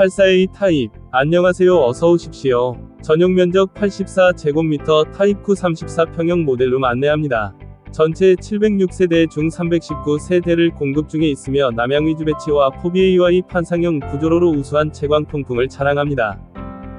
84A 타입. 안녕하세요. 어서 오십시오. 전용 면적 84제곱미터 타입 9 34평형 모델룸 안내합니다. 전체 706세대 중 319세대를 공급 중에 있으며 남양 위주 배치와 포비AY 판상형 구조로로 우수한 채광 통풍을 자랑합니다.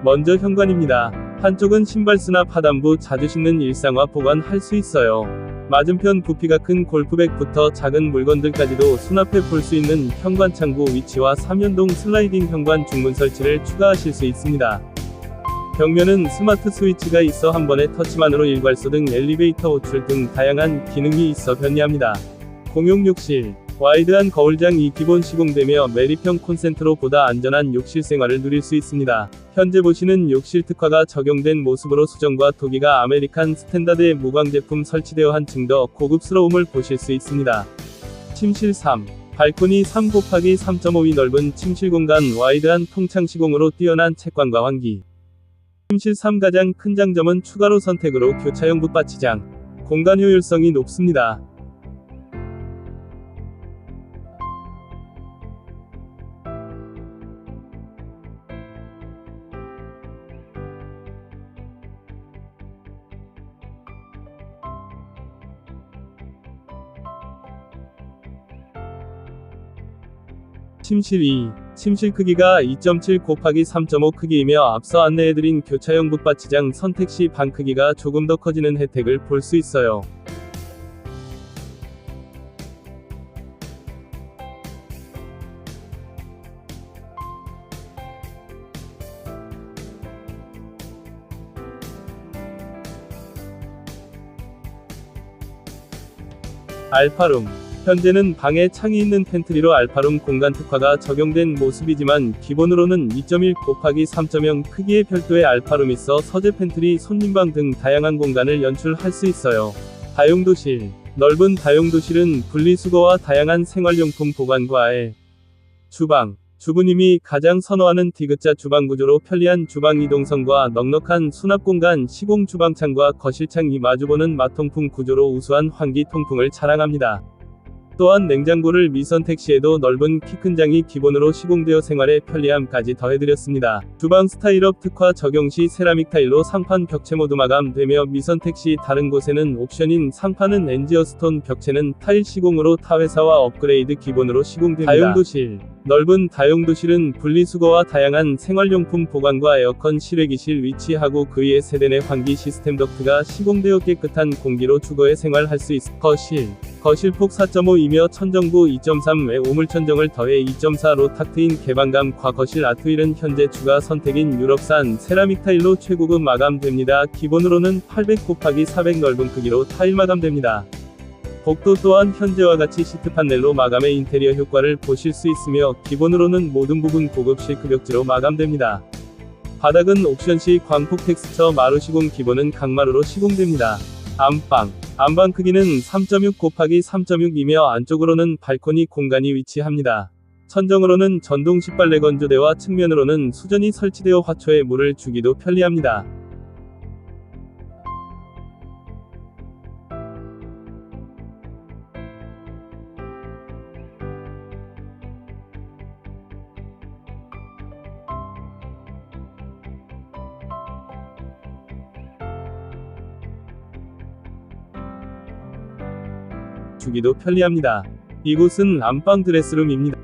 먼저 현관입니다. 한쪽은 신발 수납 하단부 자주 싣는 일상화 보관할 수 있어요. 맞은편 부피가 큰 골프백부터 작은 물건들까지도 수납해 볼 수 있는 현관 창구 위치와 3연동 슬라이딩 현관 중문 설치를 추가하실 수 있습니다. 벽면은 스마트 스위치가 있어 한 번에 터치만으로 일괄소 등 엘리베이터 호출 등 다양한 기능이 있어 편리합니다. 공용 욕실, 와이드한 거울장이 기본 시공되며 매립형 콘센트로 보다 안전한 욕실 생활을 누릴 수 있습니다. 현재 보시는 욕실 특화가 적용된 모습으로 수정과 토기가 아메리칸 스탠다드의 무광 제품 설치되어 한층 더 고급스러움을 보실 수 있습니다. 침실 3. 발코니 3 곱하기 3.5이 넓은 침실 공간 와이드한 통창 시공으로 뛰어난 채광과 환기. 침실 3 가장 큰 장점은 추가로 선택으로 교차형 붙받치장. 공간 효율성이 높습니다. 침실 2. 침실 크기가 2.7 곱하기 3.5 크기이며 앞서 안내해드린 교차형 붙받치장 선택 시 방 크기가 조금 더 커지는 혜택을 볼 수 있어요. 알파룸 현재는 방에 창이 있는 팬트리로 알파룸 공간 특화가 적용된 모습이지만 기본으로는 2.1 곱하기 3.0 크기의 별도의 알파룸이 있어 서재 팬트리, 손님방 등 다양한 공간을 연출할 수 있어요. 다용도실 넓은 다용도실은 분리수거와 다양한 생활용품 보관과 알 주방 주부님이 가장 선호하는 디귿자 주방 구조로 편리한 주방 이동선과 넉넉한 수납 공간, 시공 주방창과 거실창이 마주보는 마통풍 구조로 우수한 환기 통풍을 자랑합니다. 또한 냉장고를 미선 택 시에도 넓은 키 큰 장이 기본으로 시공되어 생활의 편리함까지 더해드렸습니다. 주방 스타일업 특화 적용 시 세라믹 타일로 상판 벽체 모두 마감되며 미선 택 시 다른 곳에는 옵션인 상판은 엔지어스톤 벽체는 타일 시공으로 타 회사와 업그레이드 기본으로 시공됩니다. 다용도실 넓은 다용도실은 분리수거와 다양한 생활용품 보관과 에어컨 실외기실 위치하고 그 위에 세대 내 환기 시스템 덕트가 시공되어 깨끗한 공기로 주거에 생활할 수 있어 거실 거실 폭 4.5이며 천정부 2.3에 오물천정을 더해 2.4로 탁 트인 개방감과 거실 아트윌은 현재 추가 선택인 유럽산 세라믹 타일로 최고급 마감됩니다. 기본으로는 800 곱하기 400 넓은 크기로 타일 마감됩니다. 복도 또한 현재와 같이 시트 판넬로 마감의 인테리어 효과를 보실 수 있으며 기본으로는 모든 부분 고급 실크 벽지로 마감됩니다. 바닥은 옵션시 광폭 텍스처 마루 시공 기본은 강마루로 시공됩니다. 안방 안방 크기는 3.6 곱하기 3.6이며 안쪽으로는 발코니 공간이 위치합니다. 천정으로는 전동 식빨래 건조대와 측면으로는 수전이 설치되어 화초에 물을 주기도 편리합니다. 주기도 편리합니다. 이곳은 안방 드레스룸입니다.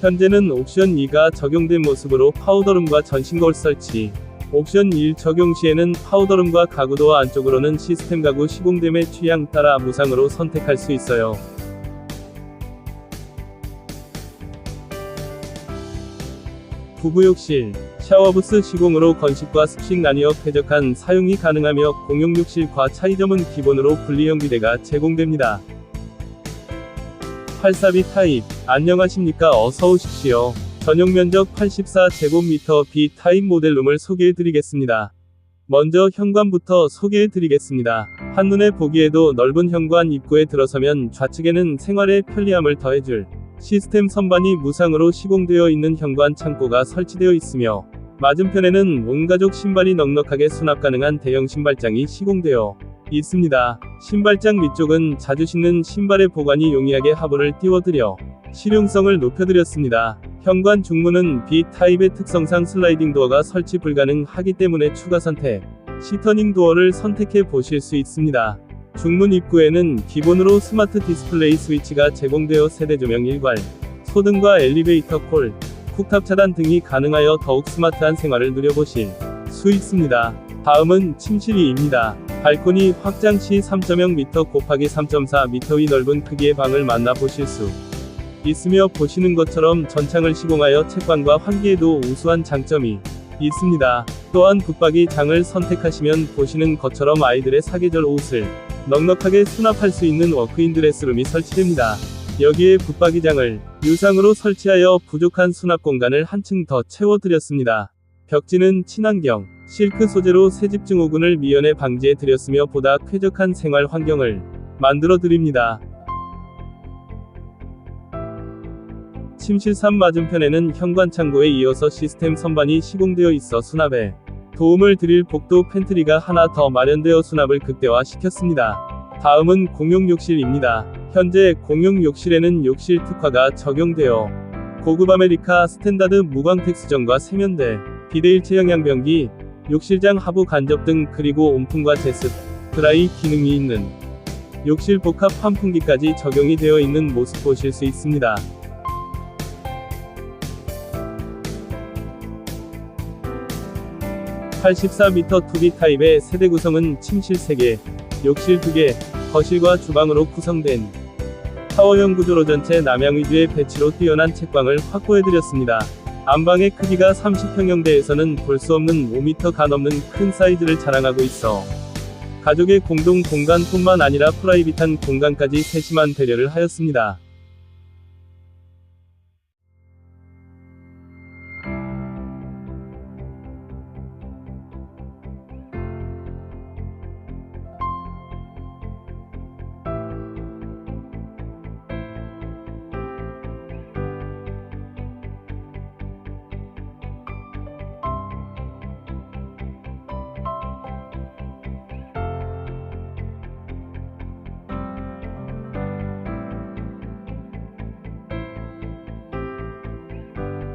현재는 옵션 2가 적용된 모습으로 파우더룸과 전신 거울 설치. 옵션 1 적용 시에는 파우더룸과 가구도어 안쪽으로는 시스템 가구 시공됨의 취향 따라 무상으로 선택할 수 있어요. 부부욕실 샤워부스 시공으로 건식과 습식 나뉘어 쾌적한 사용이 가능하며 공용 욕실과 차이점은 기본으로 분리형비대가 제공됩니다. 84B 타입 안녕하십니까 어서 오십시오. 전용 면적 84제곱미터 B 타입 모델룸을 소개해 드리겠습니다. 먼저 현관부터 소개해 드리겠습니다. 한눈에 보기에도 넓은 현관 입구에 들어서면 좌측에는 생활의 편리함을 더해줄 시스템 선반이 무상으로 시공되어 있는 현관 창고가 설치되어 있으며 맞은편에는 온가족 신발이 넉넉하게 수납 가능한 대형 신발장이 시공되어 있습니다. 신발장 위쪽은 자주 신는 신발의 보관이 용이하게 하부를 띄워드려 실용성을 높여드렸습니다. 현관 중문은 B 타입의 특성상 슬라이딩 도어가 설치 불가능하기 때문에 추가 선택, 시터닝 도어를 선택해 보실 수 있습니다. 중문 입구에는 기본으로 스마트 디스플레이 스위치가 제공되어 세대 조명 일괄, 소등과 엘리베이터 콜, 쿡탑 차단 등이 가능하여 더욱 스마트한 생활을 누려보실 수 있습니다. 다음은 침실이입니다. 발코니 확장 시 3.0m 곱하기 3.4m의 넓은 크기의 방을 만나 보실 수 있으며 보시는 것처럼 전창을 시공하여 채광과 환기에도 우수한 장점이 있습니다. 또한 붙박이 장을 선택하시면 보시는 것처럼 아이들의 사계절 옷을 넉넉하게 수납할 수 있는 워크인 드레스룸이 설치됩니다. 여기에 붙박이장을 유상으로 설치하여 부족한 수납 공간을 한층 더 채워드렸습니다. 벽지는 친환경, 실크 소재로 새집 증후군을 미연에 방지해 드렸으며 보다 쾌적한 생활 환경을 만들어 드립니다. 침실 3 맞은편에는 현관 창고에 이어서 시스템 선반이 시공되어 있어 수납에 도움을 드릴 복도 팬트리가 하나 더 마련되어 수납을 극대화시켰습니다. 다음은 공용 욕실입니다. 현재 공용 욕실에는 욕실 특화가 적용되어 고급 아메리카 스탠다드 무광택 수정과 세면대, 비대 일체형 양변기, 욕실장 하부 간접 등 그리고 온풍과 제습, 드라이 기능이 있는 욕실 복합 환풍기까지 적용이 되어 있는 모습 보실 수 있습니다. (84m) 2B 타입의 세대 구성은 침실 3개, 욕실 2개, 거실과 주방으로 구성된 타워형 구조로 전체 남향 위주의 배치로 뛰어난 채광을 확보해드렸습니다. 안방의 크기가 30평형대에서는 볼 수 없는 5m 가 넘는 큰 사이즈를 자랑하고 있어 가족의 공동 공간뿐만 아니라 프라이빗한 공간까지 세심한 배려를 하였습니다.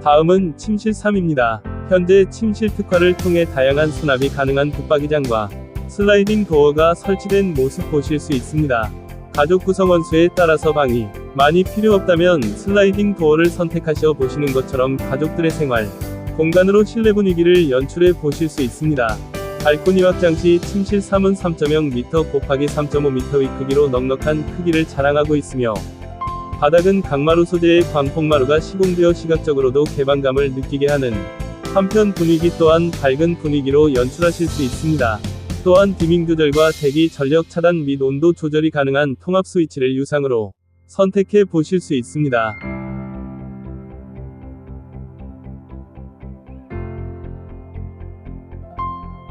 다음은 침실 3입니다. 현재 침실 특화를 통해 다양한 수납이 가능한 붙박이장과 슬라이딩 도어가 설치된 모습 보실 수 있습니다. 가족 구성원 수에 따라서 방이 많이 필요 없다면 슬라이딩 도어를 선택하셔 보시는 것처럼 가족들의 생활 공간으로 실내 분위기를 연출해 보실 수 있습니다. 발코니 확장 시 침실 3은 3.0m 곱하기 3.5m의 크기로 넉넉한 크기를 자랑하고 있으며 바닥은 강마루 소재의 광폭마루가 시공되어 시각적으로도 개방감을 느끼게 하는 한편 분위기 또한 밝은 분위기로 연출하실 수 있습니다. 또한 디밍 조절과 대기 전력 차단 및 온도 조절이 가능한 통합 스위치를 유상으로 선택해 보실 수 있습니다.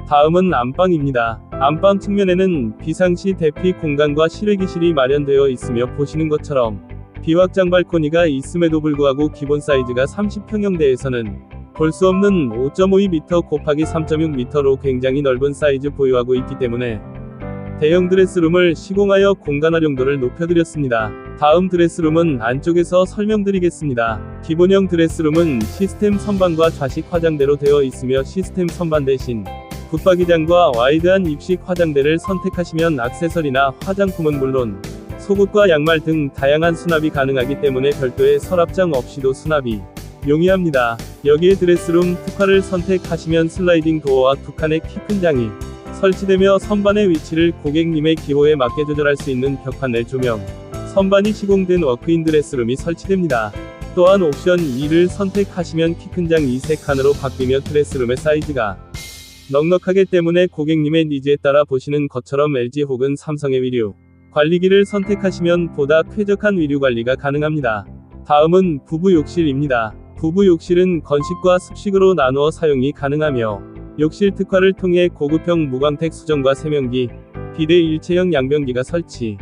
다음은 안방입니다. 안방 측면에는 비상시 대피 공간과 실외기실이 마련되어 있으며 보시는 것처럼 비확장 발코니가 있음에도 불구하고 기본 사이즈가 30평형대에서는 볼 수 없는 5.52m 곱하기 3.6m로 굉장히 넓은 사이즈 보유하고 있기 때문에 대형 드레스룸을 시공하여 공간 활용도를 높여드렸습니다. 다음 드레스룸은 안쪽에서 설명드리겠습니다. 기본형 드레스룸은 시스템 선반과 좌식 화장대로 되어 있으며 시스템 선반 대신 붙박이장과 와이드한 입식 화장대를 선택하시면 액세서리나 화장품은 물론 속옷과 양말 등 다양한 수납이 가능하기 때문에 별도의 서랍장 없이도 수납이 용이합니다. 여기에 드레스룸 특화를 선택하시면 슬라이딩 도어와 두 칸의 키 큰 장이 설치되며 선반의 위치를 고객님의 기호에 맞게 조절할 수 있는 벽판넬 조명, 선반이 시공된 워크인 드레스룸이 설치됩니다. 또한 옵션 2를 선택하시면 키 큰 장 2세 칸으로 바뀌며 드레스룸의 사이즈가 넉넉하기 때문에 고객님의 니즈에 따라 보시는 것처럼 LG 혹은 삼성의 위류, 관리기를 선택하시면 보다 쾌적한 위류 관리가 가능합니다. 다음은 부부 욕실입니다. 부부 욕실은 건식과 습식으로 나누어 사용이 가능하며 욕실 특화를 통해 고급형 무광택 수정과 세면기, 비대 일체형 양변기가 설치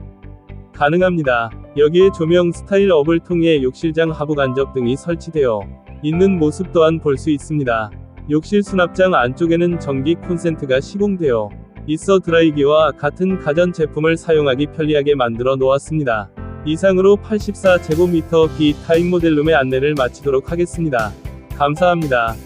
가능합니다. 여기에 조명 스타일 업을 통해 욕실장 하부 간접 등이 설치되어 있는 모습 또한 볼 수 있습니다. 욕실 수납장 안쪽에는 전기 콘센트가 시공되어 있어 드라이기와 같은 가전 제품을 사용하기 편리하게 만들어 놓았습니다. 이상으로 84제곱미터 B 타입 모델룸의 안내를 마치도록 하겠습니다. 감사합니다.